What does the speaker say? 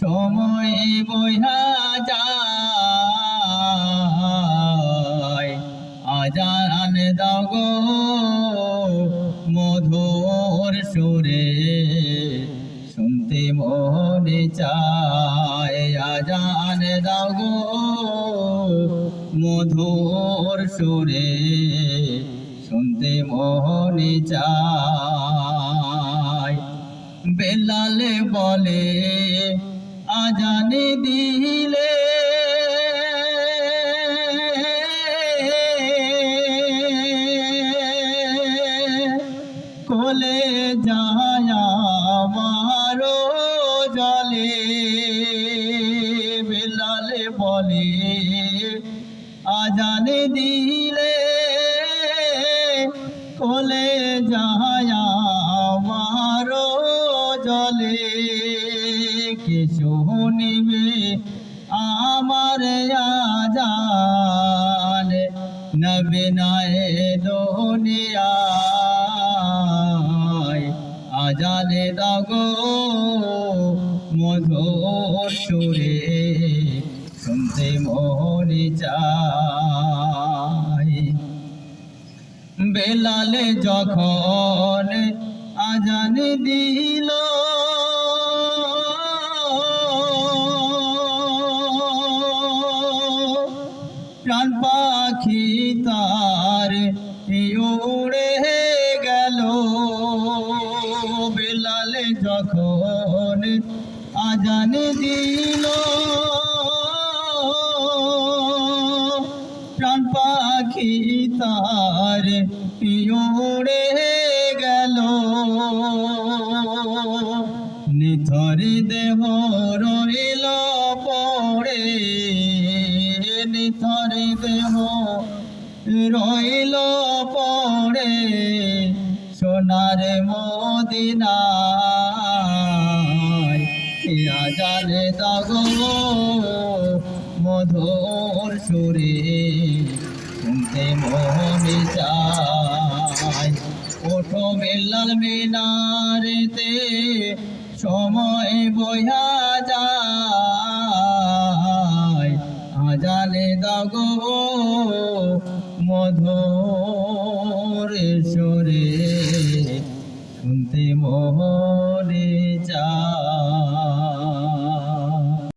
সময় বইয়া যায়। আজান দাও গো মধুর সুরে। শুনতে মনে চায়, আজান দাও গো মধুর সুরে। শুনতে মনে চায়। বেলালে বলে আজানে দিলে। কোলে যায় মারো জলে বেলালে বলে আজানে দিলে। কোলে যায় জলে কে শুনিবে আমার আজান। নবে নায়ে দুনিয়ায় আজানে দাগো মধুর সুরে। শুনতে মনে চায়। বেলালে যখন আজান দিল প্রাণ পাখি তার উড়ে গেল। বেলালে যখন আজান দিল প্রাণ পাখি তার উড়ে গেল। নিথরে দেহ রইল পড়ে। নিথরে দেহ রইল পড়ে সোনার মদিনায়। জানে দাগো মধুর সুরে শুনতে মনে চায় ওঠো বেলাল মিনারেতে সময় বইয়া যায়। সাগরের সরে শুনতে মোহরে